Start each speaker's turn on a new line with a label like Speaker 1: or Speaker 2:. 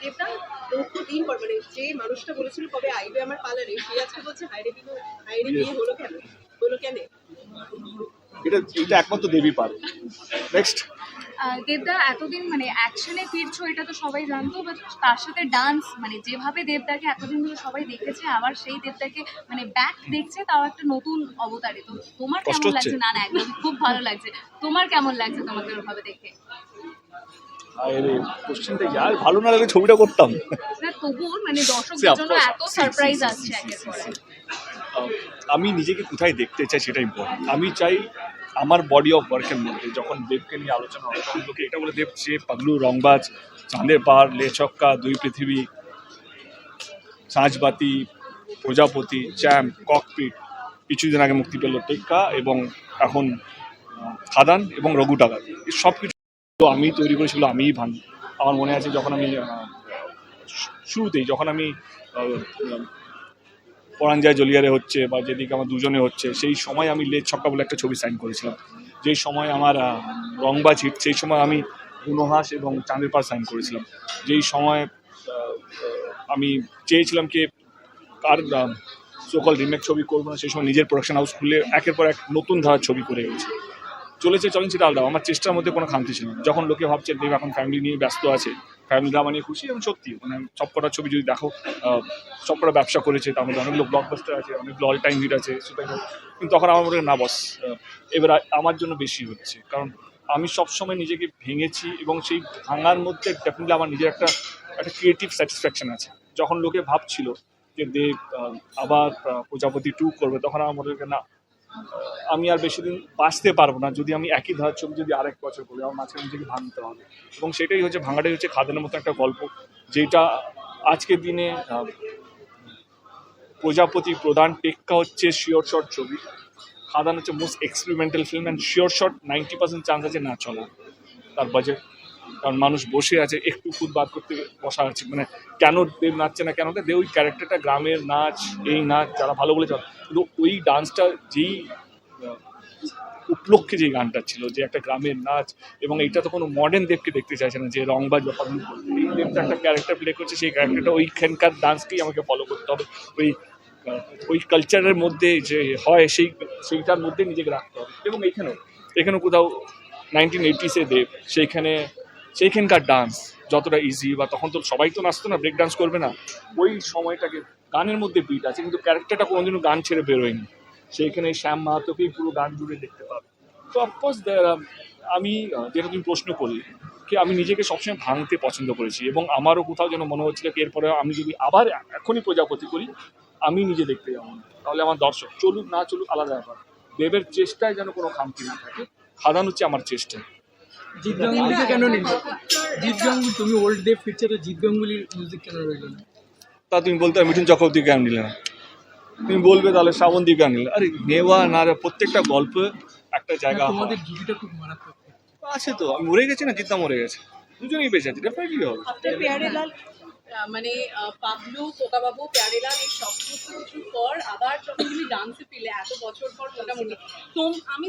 Speaker 1: দেবদা বহুদিন পর মানে যে মানুষটা বলেছিল কবে আইবে আমার নেই সে আজকে বলছে হাইরে বিয়ে হাইরে বিয়ে হলো কেন? হলো কেন?
Speaker 2: এটা এটা একমাত্র দেবী পারে নেক্সট
Speaker 3: আহ, দেবদা এতদিন মানে অ্যাকশনে ফিরছো এটা তো সবাই জানতো বাট তার সাথে ডান্স মানে যেভাবে দেবদাকে এতদিন ধরে সবাই দেখেছে আবার সেই দেবদাকে মানে ব্যাক দেখছে তাও একটা নতুন অবতারে। তো তোমার কেমন লাগছে? না না একদম খুব ভালো লাগছে। তোমার কেমন লাগছে তোমাকে ওভাবে দেখে?
Speaker 2: আরে কোশ্চেনটা ভালো না লাগলে ছবিটা করতাম
Speaker 3: না তবুও মানে দর্শকদের জন্য এত সারপ্রাইজ আসছে একের পর
Speaker 2: see.
Speaker 3: এক।
Speaker 2: আহ, আমি নিজেকে কোথায় দেখতে চাই সেটা ইম্পর্টেন্ট আমি চাই আমার বডি অফ ওয়ার্কের মধ্যে যখন দেবকে নিয়ে আলোচনা হয় তখন লোকে এটা বলে দেব সে পাগলু রংবাজ চাঁদের পাহাড় লেচক্কা দুই পৃথিবী সাঁঝবাতি প্রজাপতি চ্যাম্প ককপিট কিছুদিন আগে মুক্তি পেল টেক্কা এবং এখন খাদান এবং রঘু টাকা সব কিছু আমি তৈরি করে সেগুলো আমিই ভাঙি, আমার মনে আছে যখন আমি শুরুতেই যখন আমি পরাঞ্জয় জলিয়ারে হচ্ছে বা যেদিকে আমার দুজনে হচ্ছে, সেই সময় আমি লেজ ছক্কা বলে একটা ছবি সাইন করেছিলাম। যেই সময় আমার রংবাজ হিট সেই সময় আমি গুণহাস এবং চাঁদের পাড় সাইন করেছিলাম। যেই সময় আমি চেয়েছিলাম কি কার সকল রিমেক ছবি করব না, সেই সময় নিজের প্রোডাকশন হাউস খুলে একের পর এক নতুন ধারার ছবি করে গেছে চলেছে চলেন সেটা আলাদা। আমার চেষ্টার মধ্যে কোনো খামতি ছিল না। যখন লোকে ভাবছে দেব এখন ফ্যামিলি নিয়ে ব্যস্ত আছে ফ্যামিলি ড্রামা নিয়ে খুশি? এবং সত্যি মানে সবকটা ছবি যদি দেখো আহ, সবকটা ব্যবসা করেছে তার মধ্যে অনেকগুলো ব্লকবাস্টার আছে অনেক অল টাইম হিট আছে কিন্তু তখন আমার মনে না বস এবার আমার জন্য বেশি হচ্ছে। কারণ আমি সবসময় নিজেকে ভেঙেছি এবং সেই ভাঙার মধ্যে ডেফিনেটলি আমার নিজের একটা একটা ক্রিয়েটিভ স্যাটিসফ্যাকশন আছে। যখন লোকে ভাবছিল যে দেব আবার প্রজাপতি টু করবে তখন আমার মনে না আমি আর বেশি দিন বাঁচতে পারব না। যদি আমি একই ধারার ছবি যদি আরেক বছর করি, আমার মাঝখানে নিজেকে ভাঙতে হবে। এবং সেটাই হচ্ছে, ভাঙাটাই হচ্ছে খাদানের মতো একটা গল্প, যেটা আজকের দিনে প্রজাপতি প্রধান টেক্কা হচ্ছে শিওর শট ছবি। খাদান হচ্ছে most experimental film and sure shot ninety percent chance আছে না চলা তার বাজেট কারণ মানুষ বসে আছে, একটু খুদ বাদ করতে বসা আছে মানে কেন দেব নাচছে না, কেন দেব? ওই ক্যারেক্টারটা গ্রামের নাচ, এই নাচ, যারা ভালো বলে চলে কিন্তু ওই ডান্সটা যেই উপলক্ষে যে গানটা ছিল, যে একটা গ্রামের নাচ, এবং এইটা তো কোনো মডার্ন দেবকে দেখতে চাইছে না, যে রংবাজ বা পাবলিক এই দেবটা একটা ক্যারেক্টার প্লে করছে, সেই ক্যারেক্টারটা ওইখানকার ডান্সকেই আমাকে ফলো করতে হবে। ওই ওই কালচারের মধ্যে যে হয়, সেই, সেইটার মধ্যে নিজেকে রাখতে হবে। এবং এইখানেও এখানেও কোথাও নাইনটিন এইটিসে দেব, সেইখানে সেইখানকার ডান্স যতটা ইজি বা তখন তো সবাই তো নাচতো না ব্রেক ডান্স করবে না। ওই সময়টাকে গানের মধ্যে বিট আছে, কিন্তু ক্যারেক্টারটা কোনোদিনও গান ছেড়ে বেরোয়নি। সেইখানে শ্যাম মাহাতোকেই পুরো গান জুড়ে দেখতে পাবে। তো অফকোর্স আমি যেটা তুমি প্রশ্ন করলে, কি আমি নিজেকে সবসময় ভাঙতে পছন্দ করেছি, এবং আমারও কোথাও যেন মনে হচ্ছিল কি এরপরে আমি যদি আবার এখনই প্রজাপতি করি, আমি নিজে দেখতে যাব। তাহলে আমার দর্শক, চলুক না চলুক, আলাদা ব্যাপার। দেবের চেষ্টায় যেন কোনো খামতি না থাকে, খাদান হচ্ছে আমার চেষ্টা।
Speaker 4: জিৎ গাঙ্গুলিকে কেন নিল? জিৎ গাঙ্গুলি তুমি ওল্ড ডে পিকচারে জিৎ গাঙ্গুলির মিউজিক কেন রইল না?
Speaker 2: তা তুমি বলতে মিঠুন চক্রবর্তী কেন নিলে না? তুমি বলবে তাহলে শ্রাবন্তী কেন নিলে? আরে নেওয়া না রে, প্রত্যেকটা গল্প একটা জায়গা হয়।
Speaker 4: তোমাদের জুটিটা খুব মারাত্মক।
Speaker 2: আছে তো আমি মরে গেছি না? জিদ্দা মরে গেছে। দুজনেই বেঁচে আছে ডেফিনেটলি হবে।
Speaker 1: মানে পাবলু পোকাবাবু প্যারেলাল এই সব কিছু কিছুর পর আবার যখন তুমি ডান্সে পেলে এত বছর পর মোটামুটি। তোম আমি